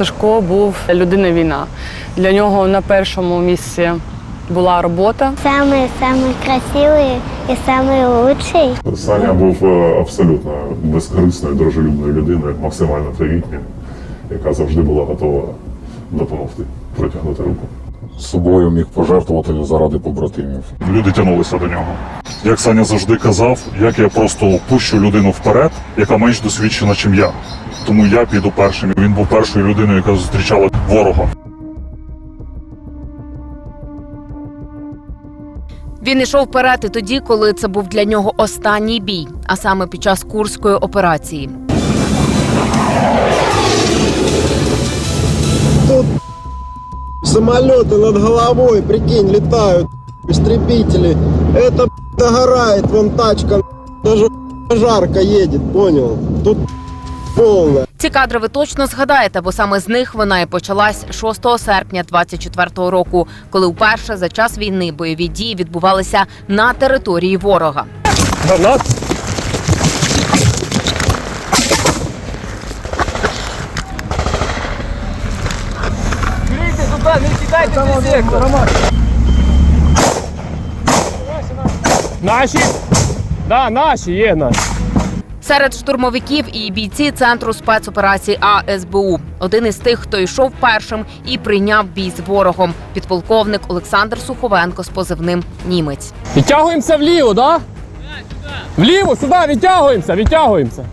Сашко був людина війна. Для нього на першому місці була робота. Самый-самый красивый и самый лучший. Саня був е, абсолютно безкорисною, дружелюбною людиною, максимально привітною, яка завжди була готова допомогти, протягнути руку. собою міг пожертвувати заради побратимів. Люди тянулися до нього. Як Саня завжди казав, як я просто пущу людину вперед, яка менш досвідчена, ніж я. Тому я піду першим. Він був першою людиною, яка зустрічала ворога. Він ішов вперед і тоді, коли це був для нього останній бій, а саме під час курської операції. Самолеты над головой, прикинь, летают, истребители. Это догорает, вон тачка, даже жарко едет, понял? Тут полная. Ці кадри ви точно згадаєте, бо саме з них вона і почалась 6 серпня 24-го року, коли вперше за час війни бойові дії відбувалися на території ворога. Наші? Да, наші, є наші. Серед штурмовиків і бійці центру спецоперацій АСБУ. Один із тих, хто йшов першим і прийняв бій з ворогом. Підполковник Олександр Суховенко з позивним Німець. Відтягуємося вліво, да? Вліво, сюди, відтягуємося, відтягуємося.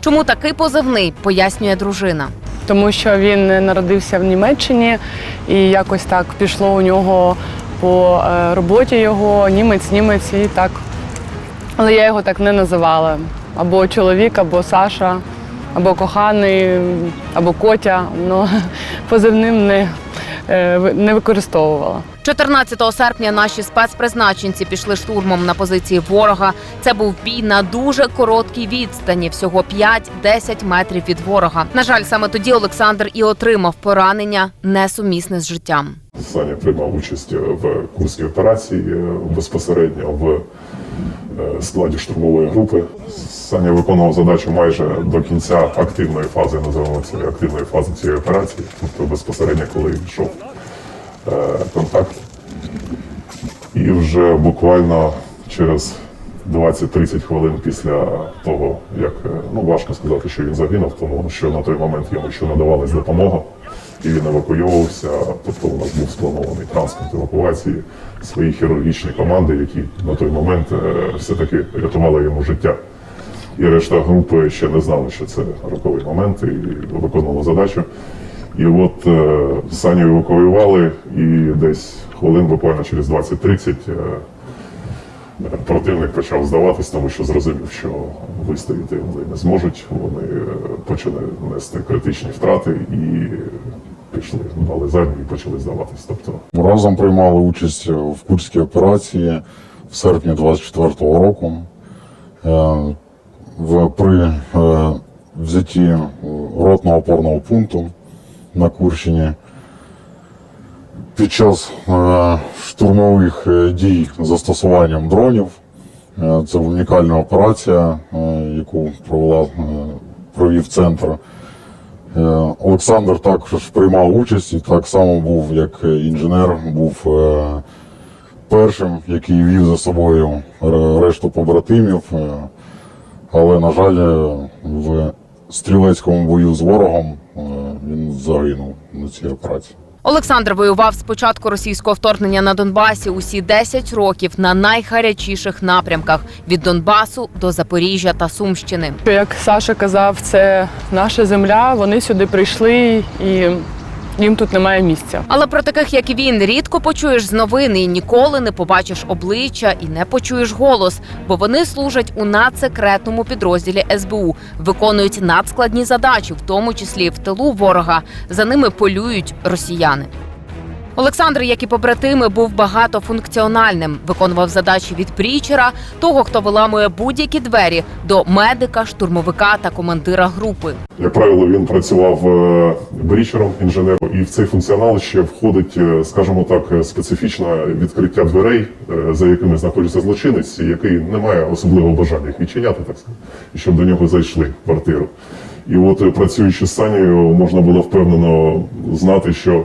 Чому такий позивний пояснює дружина. Тому що він народився в Німеччині і якось так пішло у нього по е, роботі його німець, німець і так. Але я його так не називала. Або чоловік, або Саша, або коханий, або Котя. Ну, позивним не, е, не використовувала. 14 серпня наші спецпризначенці пішли штурмом на позиції ворога. Це був бій на дуже короткій відстані, всього 5-10 метрів від ворога. На жаль, саме тоді Олександр і отримав поранення несумісне з життям. Саня приймав участь в курській операції е, безпосередньо в е, складі штурмової групи. Саня виконував задачу майже до кінця активної фази, називаємо це активної фази цієї операції, тобто безпосередньо, коли йшов контакт. І вже буквально через 20-30 хвилин після того, як е, ну важко сказати, що він загинув, тому що на той момент йому ще надавалась допомога, і він евакуйовувався. Тобто у нас був спланований транспорт евакуації свої хірургічні команди, які на той момент е, все-таки рятували йому життя. І решта групи ще не знали, що це роковий момент, і виконували задачу. І от е, Саню евакуювали, і десь хвилин буквально через 20-30 е, противник почав здаватись, тому що зрозумів, що вистояти вони не зможуть. Вони е, почали нести критичні втрати і пішли, дали задню і почали здаватись. Тобто Разом приймали участь в Курській операції в серпні 24-го року. В, при взятті ротного опорного пункту на Курщині під час е, штурмових е, дій застосуванням дронів. Е, Це унікальна операція, яку провела, провів центр. Олександр також приймав участь і так само був, як інженер, був першим, який вів за собою решту побратимів. Але, на жаль, в стрілецькому бою з ворогом він загинув на цій операції. Олександр воював з початку російського вторгнення на Донбасі усі 10 років на найгарячіших напрямках від Донбасу до Запоріжжя та Сумщини. Як Саша казав, це наша земля, вони сюди прийшли і їм тут немає місця. Але про таких, як він, рідко почуєш з новини і ніколи не побачиш обличчя і не почуєш голос, бо вони служать у надсекретному підрозділі СБУ, виконують надскладні задачі, в тому числі в тилу ворога. За ними полюють росіяни. Олександр, як і побратими, був багатофункціональним, виконував задачі від прічера, того, хто виламує будь-які двері, до медика, штурмовика та командира групи. Як правило, він працював е, брічером інженером, і в цей функціонал ще входить, е, скажімо так, е, специфічне відкриття дверей, е, за якими знаходиться злочинець, який не має особливого бажання їх відчиняти, так сказати, щоб до нього зайшли в квартиру. І от е, працюючи з Санєю, можна було впевнено знати, що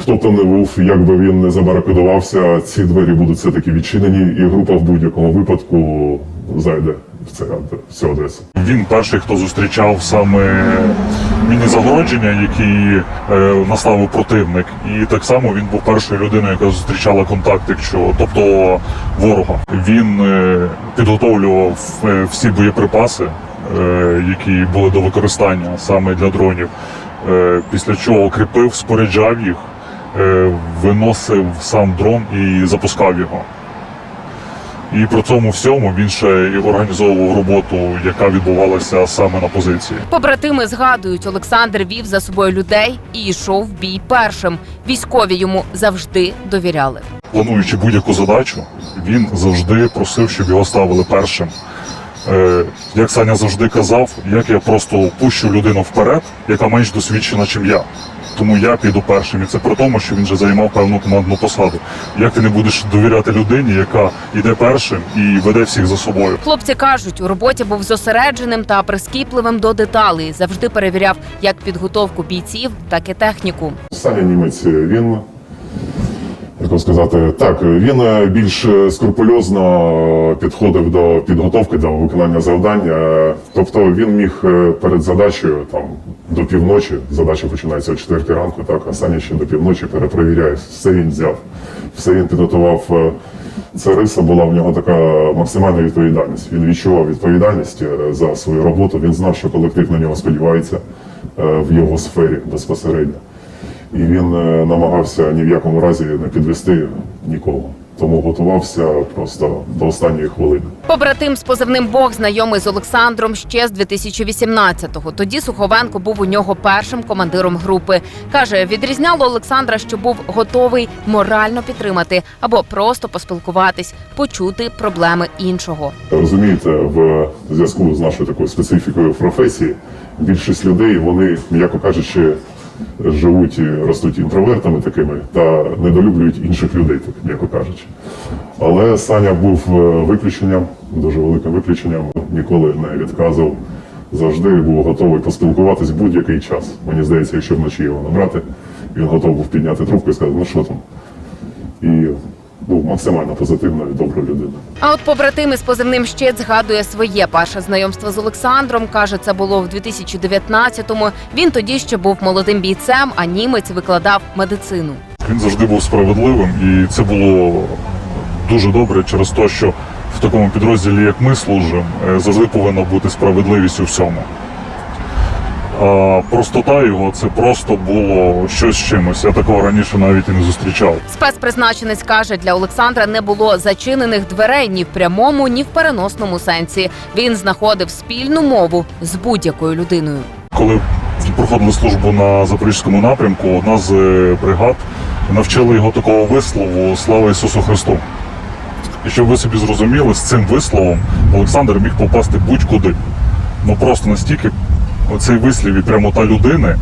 хто б там не був, як би він не забаракодувався, ці двері будуть все-таки відчинені, і група в будь-якому випадку зайде в це в цю адресу. Він перший, хто зустрічав саме міні-загородження, які е, наставив противник. І так само він був першою людиною, яка зустрічала контакт, якщо тобто ворога. Він е, підготовлював е, всі боєприпаси, е, які були до використання саме для дронів. Е, після чого кріпив, споряджав їх, виносив сам дрон і запускав його. І при цьому всьому він ще і організовував роботу, яка відбувалася саме на позиції. Побратими згадують, Олександр вів за собою людей і йшов в бій першим. Військові йому завжди довіряли. Плануючи будь-яку задачу, він завжди просив, щоб його ставили першим. Е, як Саня завжди казав, як я просто пущу людину вперед, яка менш досвідчена, ніж я. Тому я піду першим. І це при тому, що він вже займав певну командну посаду. Як ти не будеш довіряти людині, яка йде першим і веде всіх за собою? Хлопці кажуть, у роботі був зосередженим та прискіпливим до деталей. Завжди перевіряв як підготовку бійців, так і техніку. Саня Німець, він, як вам сказати, так, він е, більш е, скрупульозно підходив до підготовки, до виконання завдань. Е, Тобто він міг е, перед задачею там до півночі, задача починається о 4 ранку, так, а Саня ще до півночі перепровіряє, все він взяв, все він підготував. Е, Це риса була в нього така максимальна відповідальність. Він відчував відповідальність е, за свою роботу. Він знав, що колектив на нього сподівається е, в його сфері безпосередньо. І він е, намагався ні в якому разі не підвести нікого. Тому готувався просто до останньої хвилини. Побратим з позивним Бог знайомий з Олександром ще з 2018-го. Тоді Суховенко був у нього першим командиром групи. каже, відрізняло Олександра, що був готовий морально підтримати або просто поспілкуватись, почути проблеми іншого. Розумієте, в зв'язку з нашою такою специфікою професії, більшість людей, вони, м'яко кажучи, живуть і ростуть інтровертами такими та недолюблюють інших людей, так м'яко кажучи. Але Саня був е, виключенням, дуже великим виключенням, ніколи не відказував. Завжди був готовий поспілкуватись будь-який час. Мені здається, якщо вночі його набрати, він готовий був підняти трубку і сказати, ну що там. І був максимально позитивна і добра людина. А от побратим із позивним щит згадує своє перше знайомство з Олександром. каже, це було в 2019-му. Він тоді ще був молодим бійцем, а німець викладав медицину. Він завжди був справедливим, і це було дуже добре через те, що в такому підрозділі, як ми служимо, е, завжди повинна бути справедливість у всьому. А простота його це просто було щось з чимось. Я такого раніше навіть і не зустрічав. Спецпризначенець каже, для Олександра не було зачинених дверей ні в прямому, ні в переносному сенсі. Він знаходив спільну мову з будь-якою людиною. Коли проходили службу на запорізькому напрямку, одна з е, бригад навчила його такого вислову Слава Ісусу Христу. І щоб ви собі зрозуміли, з цим висловом Олександр міг попасти будь-куди. Ну просто настільки цей вислів і прямота людини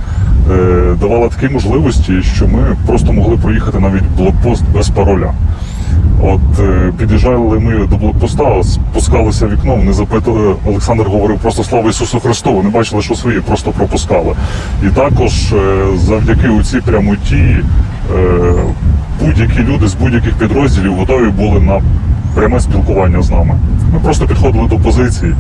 е, давала такі можливості, що ми просто могли проїхати навіть блокпост без пароля. От е, під'їжджали ми до блокпоста, спускалися вікном, вони запитали, Олександр говорив просто слава Ісусу Христу. Вони бачили, що свої просто пропускали. І також е, завдяки у цій прямоті будь-які люди з будь-яких підрозділів готові були на пряме спілкування з нами. Ми просто підходили до позиції.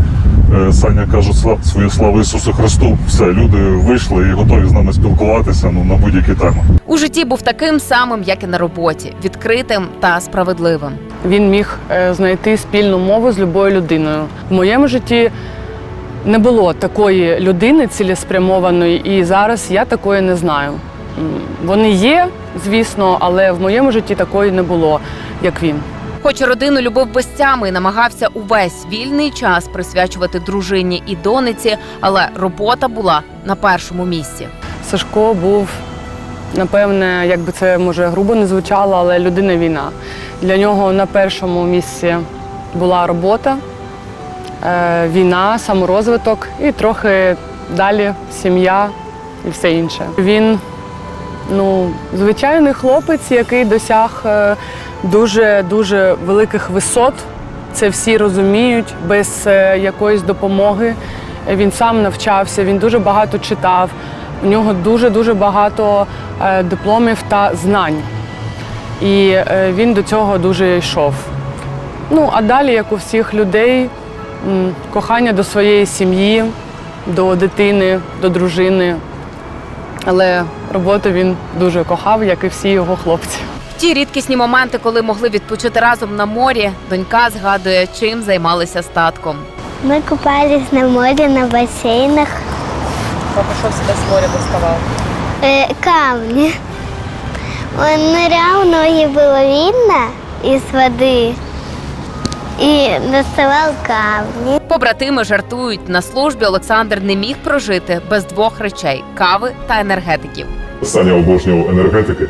Е, Саня каже «Сла- своє слава Ісусу Христу. Все, люди вийшли і готові з нами спілкуватися ну, на будь-які теми. У житті був таким самим, як і на роботі, відкритим та справедливим. Він міг е, знайти спільну мову з любою людиною. В моєму житті не було такої людини цілеспрямованої, і зараз я такої не знаю. Вони є, звісно, але в моєму житті такої не було, як він. Хоч родину любив без тями і намагався увесь вільний час присвячувати дружині і дониці, але робота була на першому місці. Сашко був, напевне, як би це може грубо не звучало, але людина війна. Для нього на першому місці була робота, е, війна, саморозвиток і трохи далі сім'я і все інше. Він ну, звичайний хлопець, який досяг е, дуже дуже великих висот. Це всі розуміють без е, якоїсь допомоги Він сам навчався, він дуже багато читав. У нього дуже дуже багато е, дипломів та знань. І е, він до цього дуже йшов. Ну, а далі, як у всіх людей, кохання до своєї сім'ї, до дитини, до дружини. Але роботу він дуже кохав, як і всі його хлопці В ті рідкісні моменти, коли могли відпочити разом на морі, донька згадує, чим займалися з татком. Мы купались на море, на бассейнах. Папа що себе з моря доставав? Э, камни. Он нырял, ноги было видно из воды. И доставал камни. Побратими жартують, на службі Олександр не міг прожити без двох речей кави та енергетиків. Саня обожнював енергетики.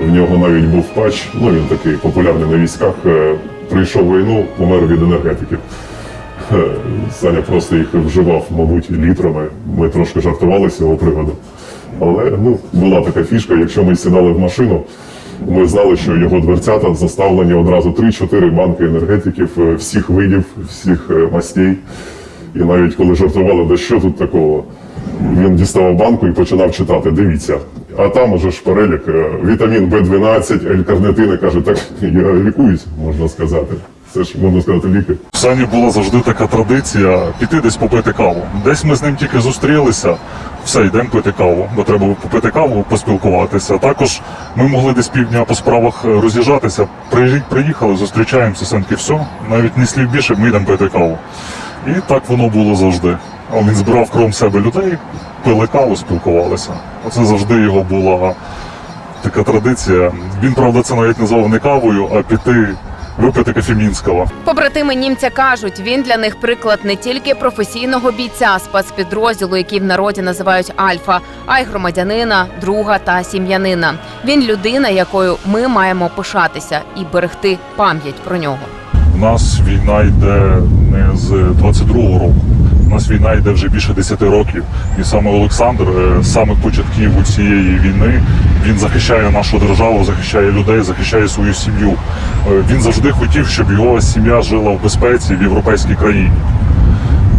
В нього навіть був патч, ну він такий популярний на військах. е, Прийшов війну, помер від енергетиків. Е, Саня просто їх вживав, мабуть, літрами. Ми трошки жартували з цього приводу. Але ну, була така фішка, якщо ми сідали в машину, ми знали, що його дверцята заставлені одразу 3-4 банки енергетиків е, всіх видів, всіх мастей. І навіть коли жартували, да що тут такого, він діставав банку і починав читати. Дивіться. А там уже ж перелік е, вітамін В12, L-карнитини, каже, так я лікуюсь, можна сказати. Це ж можна сказати ліки. В Сані була завжди така традиція піти десь попити каву. Десь ми з ним тільки зустрілися, все, йдемо пити каву, бо треба попити каву, поспілкуватися. Також ми могли десь півдня по справах е, роз'їжджатися. Приїхали, зустрічаємося, Санки, все, навіть не слів більше, ми йдемо пити каву. І так воно було завжди. А Він збирав кром себе людей, пили каву, спілкувалися. Оце завжди його була така традиція. Він, правда, це навіть назвав не кавою, а піти випити кофемінського. Побратими німця кажуть, він для них приклад не тільки професійного бійця спецпідрозділу, який в народі називають Альфа, а й громадянина, друга та сім'янина. Він людина, якою ми маємо пишатися і берегти пам'ять про нього. Нас війна йде не з 22-го року. У нас війна йде вже більше 10 років. І саме Олександр е, з самих початків у цієї війни він захищає нашу державу, захищає людей, захищає свою сім'ю. Е, Він завжди хотів, щоб його сім'я жила в безпеці в європейській країні.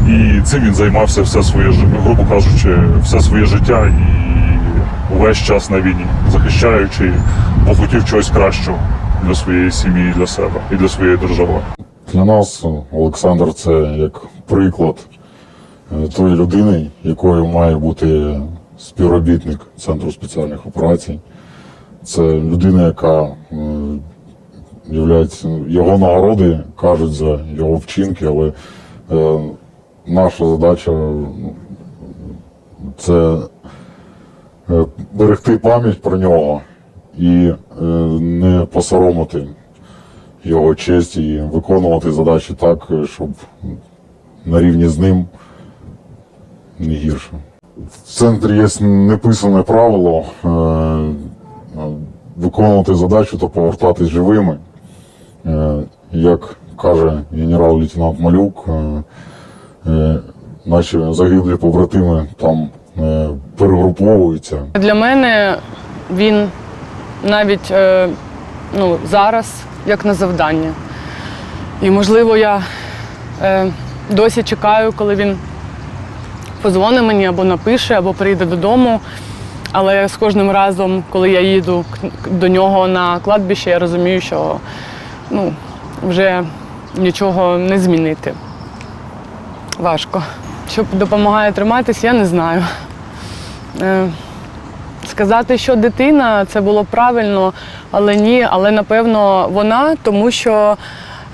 І цим він займався все своє грубо кажучи, все своє життя і увесь час на війні, захищаючи, бо хотів чогось кращого для своєї сім'ї, для себе і для своєї держави. Для нас Олександр це як приклад е, тої людини, якою має бути співробітник Центру спеціальних операцій. Це людина, яка є його нагороди кажуть за його вчинки, але е, наша задача ну, це е, берегти пам'ять про нього і е, не посоромити його честь і виконувати задачі так, щоб на рівні з ним не гірше. В центрі є неписане правило е, е, виконувати задачу та повертатись живими. Е, Як каже генерал-лейтенант Малюк, е, е, наші загиблі побратими там е, перегруповуються. Для мене він навіть е, ну, зараз як на завдання. І, можливо, я е, досі чекаю, коли він позвонить мені або напише, або прийде додому. Але з кожним разом, коли я їду до нього на кладбище, я розумію, що ну, вже нічого не змінити. Важко. Що допомагає триматись, я не знаю. Сказати, що дитина це було правильно, але ні. Але напевно вона, тому що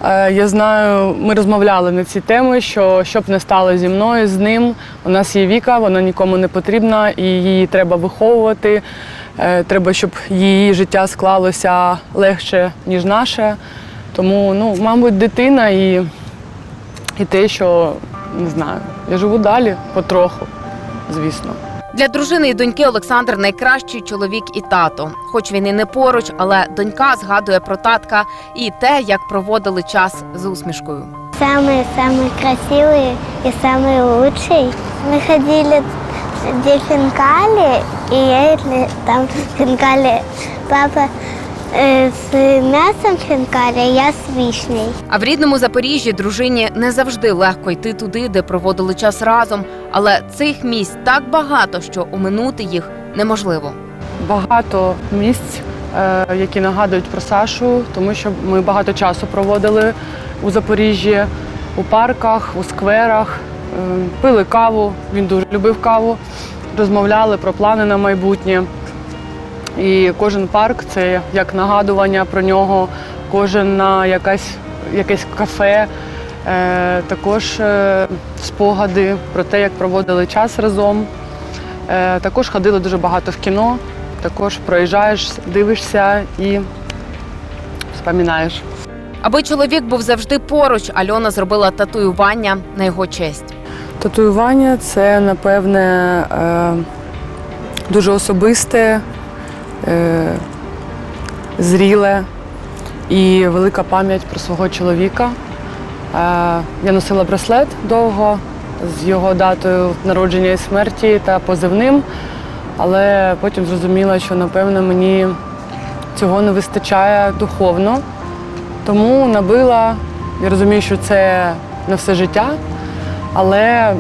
е, я знаю, ми розмовляли на ці теми, що що б не стало зі мною, з ним. У нас є віка, вона нікому не потрібна, і її треба виховувати. Е, треба, щоб її життя склалося легше, ніж наше. Тому, ну, мабуть, дитина і, і те, що не знаю, я живу далі потроху, звісно. Для дружини і доньки Олександр найкращий чоловік і тато. Хоч він і не поруч, але донька згадує про татка і те, як проводили час з усмішкою. Самые-самые красивые и самые лучшие. Мы ходили где хинкали, и я или там хинкали. Папа е, з м'ясом хінкалі, я з вишнею. А в рідному Запоріжжі дружині не завжди легко йти туди, де проводили час разом. Але цих місць так багато, що оминути їх неможливо. Багато місць, е, які нагадують про Сашу, тому що ми багато часу проводили у Запоріжжі, у парках, у скверах, е, пили каву. Він дуже любив каву, розмовляли про плани на майбутнє. І кожен парк це як нагадування про нього, кожен на якась, якесь кафе, е, також е, спогади про те, як проводили час разом. Е, також ходили дуже багато в кіно, також проїжджаєш, дивишся і споминаєш. Аби чоловік був завжди поруч, Альона зробила татуювання на його честь. Татуювання це, напевне, е, дуже особисте, е, зріле і велика пам'ять про свого чоловіка. Е, Я носила браслет довго з його датою народження і смерті та позивним, але потім зрозуміла, що, напевно, мені цього не вистачає духовно. Тому набила. Я розумію, що це на все життя, але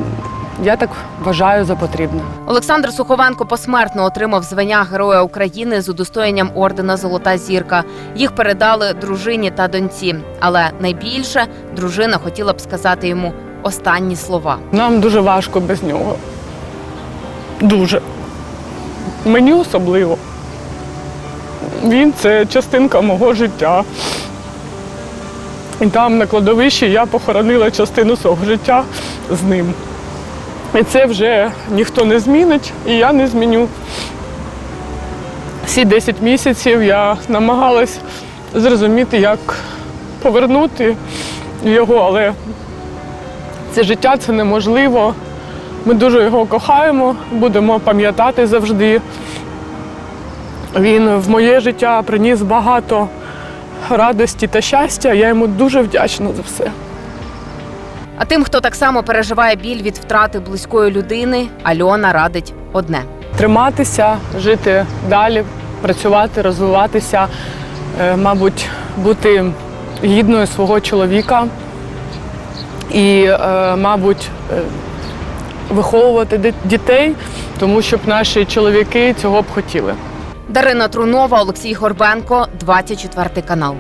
я так вважаю за потрібне. Олександр Суховенко посмертно отримав звання Героя України з удостоєнням ордена Золота зірка. Їх передали дружині та доньці. Але найбільше дружина хотіла б сказати йому останні слова. Нам дуже важко без нього. Дуже. Мені особливо. Він це частинка мого життя. І там на кладовищі я похоронила частину свого життя з ним. І це вже ніхто не змінить, і я не зміню. Всі 10 місяців я намагалась зрозуміти, як повернути його, але це життя це неможливо. Ми дуже його кохаємо, будемо пам'ятати завжди. Він в моє життя приніс багато радості та щастя. Я йому дуже вдячна за все. А тим, хто так само переживає біль від втрати близької людини, Альона радить одне. Триматися, жити далі, працювати, розвиватися, е, мабуть, бути гідною свого чоловіка і, е, мабуть, е, виховувати дітей, тому щоб наші чоловіки цього б хотіли. Дарина Трунова, Олексій Горбенко, 24 канал.